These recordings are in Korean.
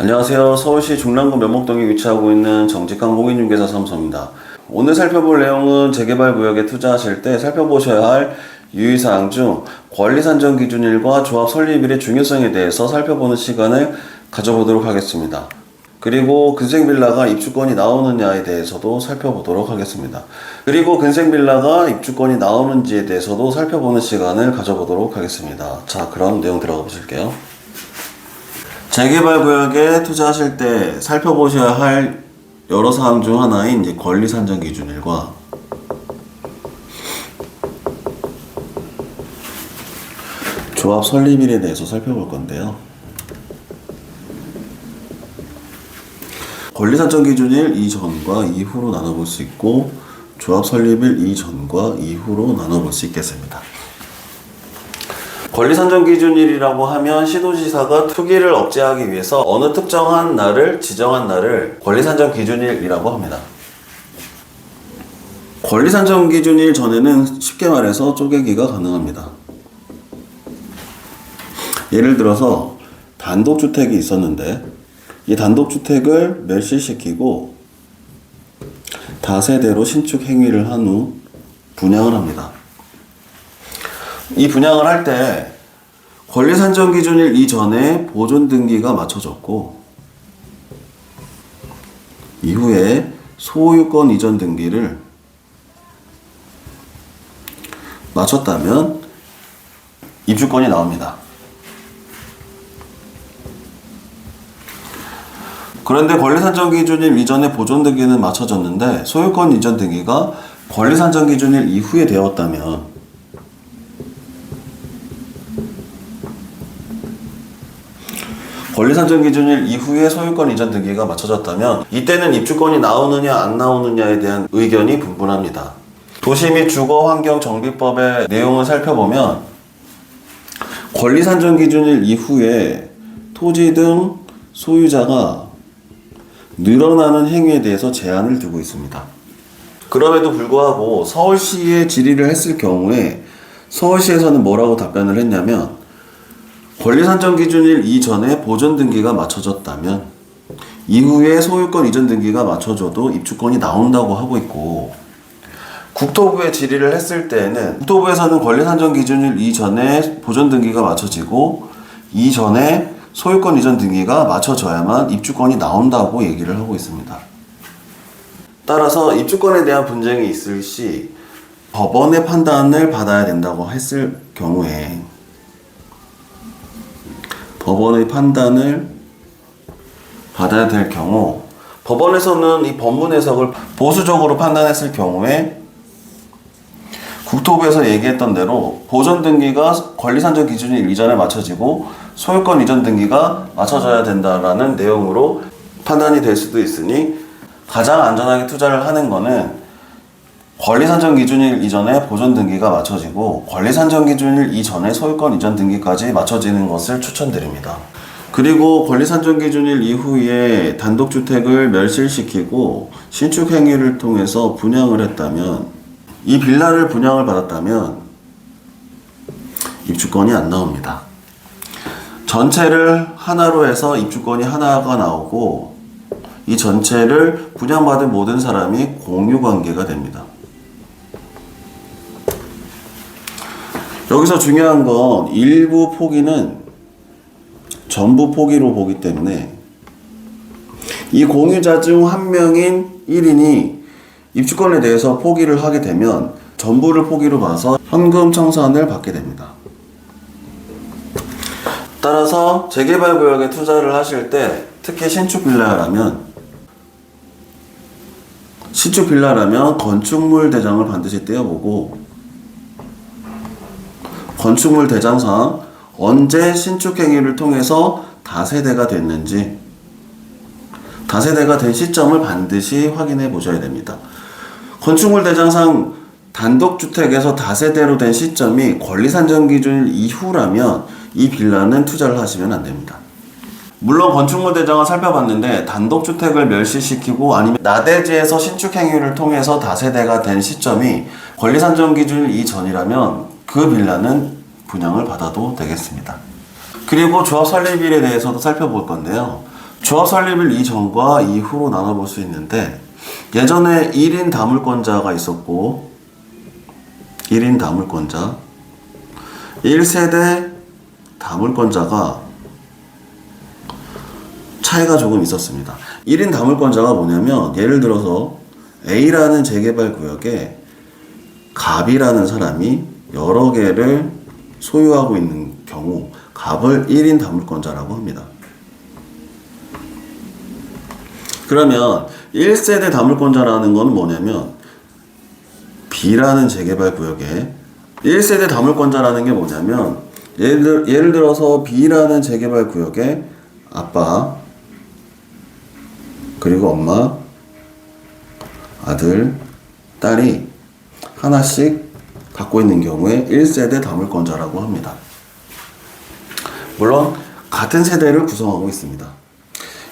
안녕하세요. 서울시 중랑구 면목동에 위치하고 있는 정직한 공인중개사 사무소입니다. 오늘 살펴볼 내용은 재개발 구역에 투자하실 때 살펴보셔야 할 유의사항 중 권리 산정 기준일과 조합 설립일의 중요성에 대해서 살펴보는 시간을 가져보도록 하겠습니다. 그리고 근생 빌라가 입주권이 나오느냐에 대해서도 살펴보도록 하겠습니다. 그리고 근생 빌라가 입주권이 나오는지에 대해서도 살펴보는 시간을 가져보도록 하겠습니다. 자, 그럼 내용 들어가 보실게요. 재개발 구역에 투자하실 때 살펴보셔야 할 여러 사항 중 하나인 이제 권리 산정 기준일과 조합 설립일에 대해서 살펴볼 건데요. 권리 산정 기준일 이전과 이후로 나눠볼 수 있고 조합 설립일 이전과 이후로 나눠볼 수 있겠습니다. 권리 산정 기준일이라고 하면 시도지사가 투기를 억제하기 위해서 어느 특정한 날을 지정한 날을 권리 산정 기준일이라고 합니다. 권리 산정 기준일 전에는 쉽게 말해서 쪼개기가 가능합니다. 예를 들어서 단독주택이 있었는데 이 단독주택을 멸실시키고 다세대로 신축 행위를 한 후 분양을 합니다. 이 분양을 할 때 권리 산정 기준일 이전에 보존 등기가 맞춰졌고 이후에 소유권 이전 등기를 맞췄다면 입주권이 나옵니다. 그런데 권리 산정 기준일 이전에 보존 등기는 맞춰졌는데 소유권 이전 등기가 권리 산정 기준일 이후에 되었다면 권리 산정 기준일 이후에 소유권 이전 등기가 맞춰졌다면 이때는 입주권이 나오느냐 안 나오느냐에 대한 의견이 분분합니다. 도시 및 주거 환경 정비법의 내용을 살펴보면 권리 산정 기준일 이후에 토지 등 소유자가 늘어나는 행위에 대해서 제한을 두고 있습니다. 그럼에도 불구하고 서울시에 질의를 했을 경우에 서울시에서는 뭐라고 답변을 했냐면 권리 산정 기준일 이전에 보존 등기가 맞춰졌다면 이후에 소유권 이전 등기가 맞춰져도 입주권이 나온다고 하고 있고 국토부에 질의를 했을 때에는 국토부에서는 권리 산정 기준일 이전에 보존 등기가 맞춰지고 이전에 소유권 이전 등기가 맞춰져야만 입주권이 나온다고 얘기를 하고 있습니다. 따라서 입주권에 대한 분쟁이 있을 시 법원의 판단을 받아야 된다고 했을 경우에 법원의 판단을 받아야 될 경우 법원에서는 이 법문 해석을 보수적으로 판단했을 경우에 국토부에서 얘기했던 대로 보존 등기가 권리 산정 기준일 이전에 맞춰지고 소유권 이전 등기가 맞춰져야 된다라는 내용으로 판단이 될 수도 있으니 가장 안전하게 투자를 하는 거는 권리 산정 기준일 이전에 보존 등기가 맞춰지고 권리 산정 기준일 이전에 소유권 이전 등기까지 맞춰지는 것을 추천드립니다. 그리고 권리 산정 기준일 이후에 단독 주택을 멸실시키고 신축 행위를 통해서 분양을 했다면 이 빌라를 분양을 받았다면 입주권이 안 나옵니다. 전체를 하나로 해서 입주권이 하나가 나오고 이 전체를 분양받은 모든 사람이 공유 관계가 됩니다. 여기서 중요한 건 일부 포기는 전부 포기로 보기 때문에 이 공유자 중 한 명인 1인이 입주권에 대해서 포기를 하게 되면 전부를 포기로 봐서 현금 청산을 받게 됩니다. 따라서 재개발 구역에 투자를 하실 때 특히 신축 빌라라면 신축 빌라라면 건축물 대장을 반드시 떼어보고 건축물 대장상 언제 신축 행위를 통해서 다세대가 됐는지 다세대가 된 시점을 반드시 확인해 보셔야 됩니다. 건축물 대장상 단독주택에서 다세대로 된 시점이 권리 산정 기준 이후라면 이 빌라는 투자를 하시면 안 됩니다. 물론 건축물 대장을 살펴봤는데 단독주택을 멸실시키고 아니면 나대지에서 신축 행위를 통해서 다세대가 된 시점이 권리 산정 기준 이전이라면 그 빌라는 분양을 받아도 되겠습니다. 그리고 조합 설립일에 대해서도 살펴볼 건데요. 조합 설립일 이전과 이후로 나눠볼 수 있는데 예전에 1인 다물권자가 있었고 1인 다물권자 1세대 다물권자가 차이가 조금 있었습니다. 1인 다물권자가 뭐냐면 예를 들어서 A라는 재개발 구역에 갑이라는 사람이 여러 개를 소유하고 있는 경우 갑을 1인 다물권자라고 합니다. 그러면 1세대 다물권자라는 건 뭐냐면 B라는 재개발 구역에 1세대 다물권자라는 게 뭐냐면 예를, 들, 예를 들어서 B라는 재개발 구역에 아빠 그리고 엄마 아들 딸이 하나씩 갖고 있는 경우에 1세대 다물권자라고 합니다. 물론 같은 세대를 구성하고 있습니다.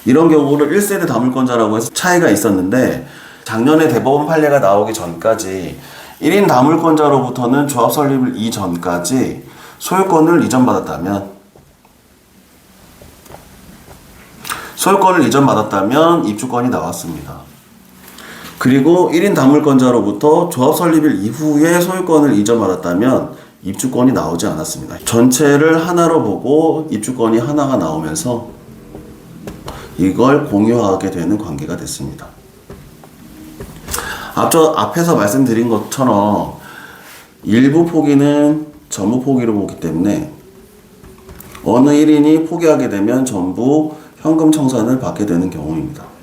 이런 경우를 1세대 다물권자라고 해서 차이가 있었는데 작년에 대법원 판례가 나오기 전까지 1인 다물권자로부터는 조합 설립을 이전까지 소유권을 이전받았다면 소유권을 이전받았다면 입주권이 나왔습니다. 그리고 1인 다물권자로부터 조합 설립일 이후에 소유권을 이전받았다면 입주권이 나오지 않았습니다. 전체를 하나로 보고 입주권이 하나가 나오면서 이걸 공유하게 되는 관계가 됐습니다. 앞서 앞에서 말씀드린 것처럼 일부 포기는 전부 포기로 보기 때문에 어느 1인이 포기하게 되면 전부 현금 청산을 받게 되는 경우입니다.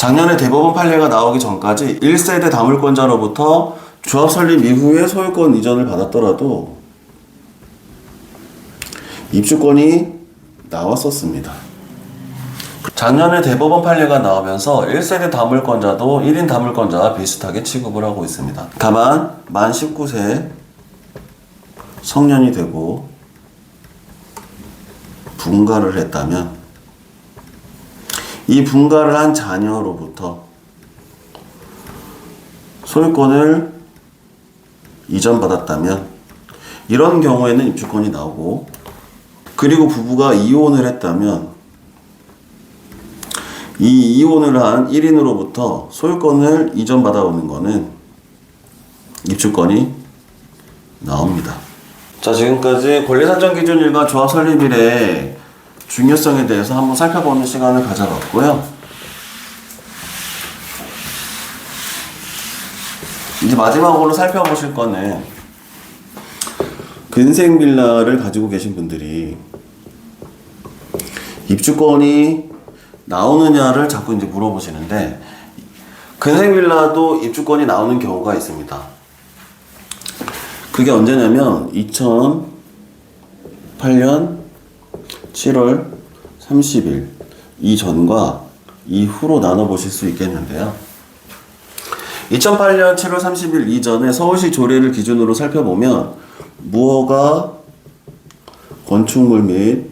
작년에 대법원 판례가 나오기 전까지 1세대 다물권자로부터 조합 설립 이후에 소유권 이전을 받았더라도 입주권이 나왔었습니다. 작년에 대법원 판례가 나오면서 1세대 다물권자도 1인 다물권자와 비슷하게 취급을 하고 있습니다. 다만 만 19세 성년이 되고 분가를 했다면 이 분가를 한 자녀로부터 소유권을 이전받았다면 이런 경우에는 입주권이 나오고 그리고 부부가 이혼을 했다면 이 이혼을 한 1인으로부터 소유권을 이전받아오는 거는 입주권이 나옵니다. 자, 지금까지 권리산정 기준 일과 조합 설립일의 중요성에 대해서 한번 살펴보는 시간을 가져봤고요. 이제 마지막으로 살펴보실 거는 근생 빌라를 가지고 계신 분들이 입주권이 나오느냐를 자꾸 이제 물어보시는데 근생 빌라도 입주권이 나오는 경우가 있습니다. 그게 언제냐면 2008년 7월 30일 이전과 이후로 나눠 보실 수 있겠는데요. 2008년 7월 30일 이전에 서울시 조례를 기준으로 살펴보면 무허가 건축물 및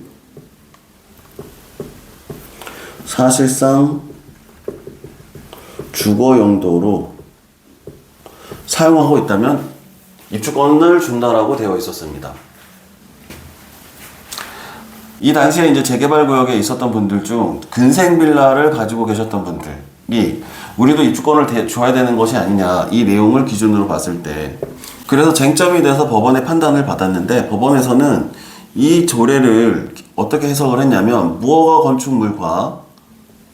사실상 주거 용도로 사용하고 있다면 입주권을 준다라고 되어 있었습니다. 이 당시에 이제 재개발 구역에 있었던 분들 중 근생 빌라를 가지고 계셨던 분들이 우리도 입주권을 대, 줘야 되는 것이 아니냐 이 내용을 기준으로 봤을 때 그래서 쟁점이 돼서 법원의 판단을 받았는데 법원에서는 이 조례를 어떻게 해석을 했냐면 무허가 건축물과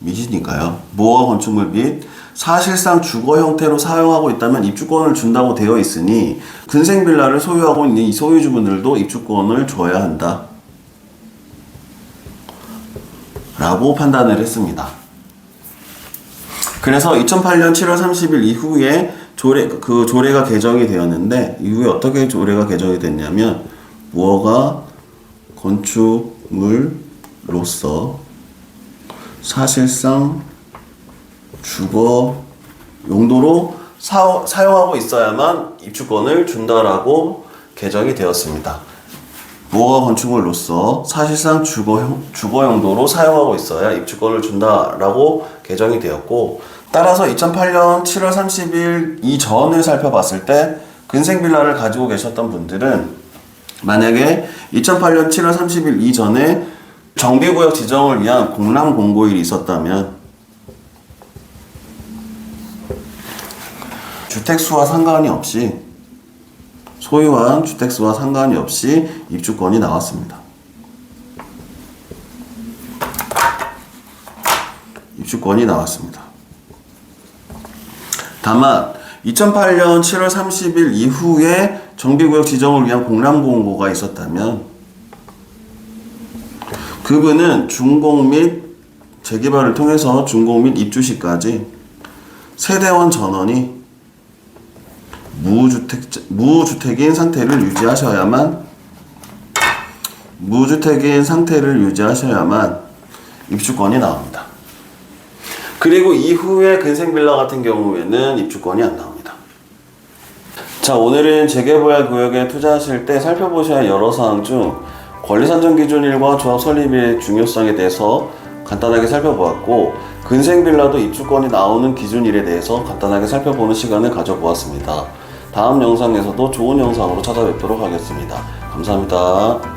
및이니까요. 무허가 건축물 및 사실상 주거 형태로 사용하고 있다면 입주권을 준다고 되어 있으니 근생 빌라를 소유하고 있는 이 소유주분들도 입주권을 줘야 한다. 라고 판단을 했습니다. 그래서 2008년 7월 30일 이후에 조례 그 조례가 개정이 되었는데 이후에 어떻게 조례가 개정이 됐냐면 무허가 건축물로서 사실상 주거 용도로 사, 사용하고 있어야만 입주권을 준다라고 개정이 되었습니다. 무허가 건축물로서 사실상 주거, 주거 용도로 사용하고 있어야 입주권을 준다라고 개정이 되었고 따라서 2008년 7월 30일 이전을 살펴봤을 때 근생 빌라를 가지고 계셨던 분들은 만약에 2008년 7월 30일 이전에 정비구역 지정을 위한 공람 공고일이 있었다면 주택수와 상관이 없이 소유한 주택수와 상관이 없이 입주권이 나왔습니다. 입주권이 나왔습니다. 다만 2008년 7월 30일 이후에 정비구역 지정을 위한 공람 공고가 있었다면 그분은 준공 및 재개발을 통해서 준공 및 입주 시까지 세대원 전원이 무주택 무주택인 상태를 유지하셔야만 무주택인 상태를 유지하셔야만 입주권이 나옵니다. 그리고 이후에 근생빌라 같은 경우에는 입주권이 안 나옵니다. 자, 오늘은 재개발 구역에 투자하실 때 살펴보셔야 할 여러 사항 중 권리 산정 기준일과 조합 설립의 중요성에 대해서 간단하게 살펴보았고 근생빌라도 입주권이 나오는 기준 일에 대해서 간단하게 살펴보는 시간을 가져보았습니다. 다음 영상에서도 좋은 영상으로 찾아뵙도록 하겠습니다. 감사합니다.